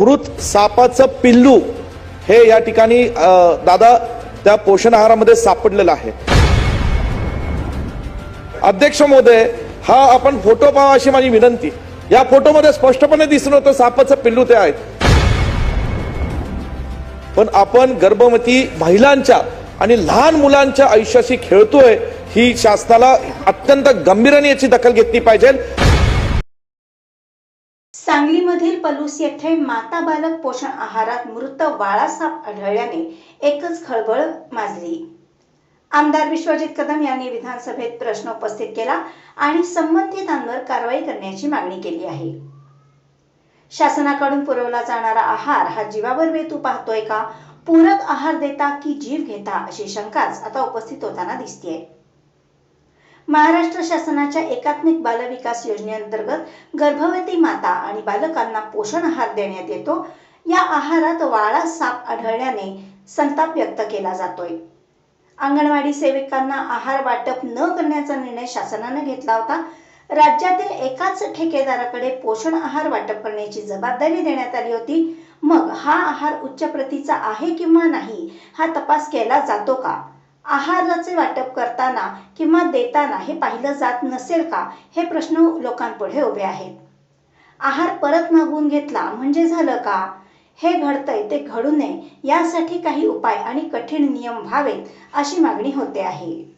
मृत सापाचं पिल्लू हे या ठिकाणी दादा त्या पोषण आहारामध्ये सापडलेलं आहे. अध्यक्ष महोदय हा आपण फोटो पाहा अशी माझी विनंती. या फोटोमध्ये स्पष्टपणे दिसून होतं सापाचं पिल्लू ते आहेत पण आपण गर्भवती महिलांच्या आणि लहान मुलांच्या आयुष्याशी खेळतोय ही शासनाला अत्यंत गंभीराने याची दखल घेतली पाहिजे. सांगलीमधील पलूस येथे माता बालक पोषण आहारात मृत वाळासाप आढळल्याने एकच खळबळ माजली. आमदार विश्वजित कदम यांनी विधानसभेत प्रश्न उपस्थित केला आणि संबंधितांवर कारवाई करण्याची मागणी केली आहे. शासनाकडून पुरवला जाणारा आहार हा जीवावर वेतू पाहतोय का? पूरक आहार देता की जीव घेता अशी शंकाच आता उपस्थित होताना दिसतीये. महाराष्ट्र शासनाच्या एकात्मिक बालविकास योजनेअंतर्गत गर्भवती माता आणि बालकांना पोषण आहार देण्यात येतो. या आहारात वाळा साप आढळल्याने संताप व्यक्त केला जातोय. अंगणवाडी सेविकांना आहार वाटप न करण्याचा निर्णय शासनाने घेतला होता. राज्यातील एकाच ठेकेदाराकडे पोषण आहार वाटप करण्याची जबाबदारी देण्यात आली होती. मग हा आहार उच्च प्रतीचा आहे किंवा नाही हा तपास केला जातो का? आहाराचे वाटप करताना किंवा देताना हे पाहिलं जात नसेल का? हे प्रश्न लोकांपुढे उभे आहेत. आहार परत मागवून घेतला म्हणजे झालं का? हे घडतंय ते घडू नये यासाठी काही उपाय आणि कठीण नियम व्हावेत अशी मागणी होते आहे.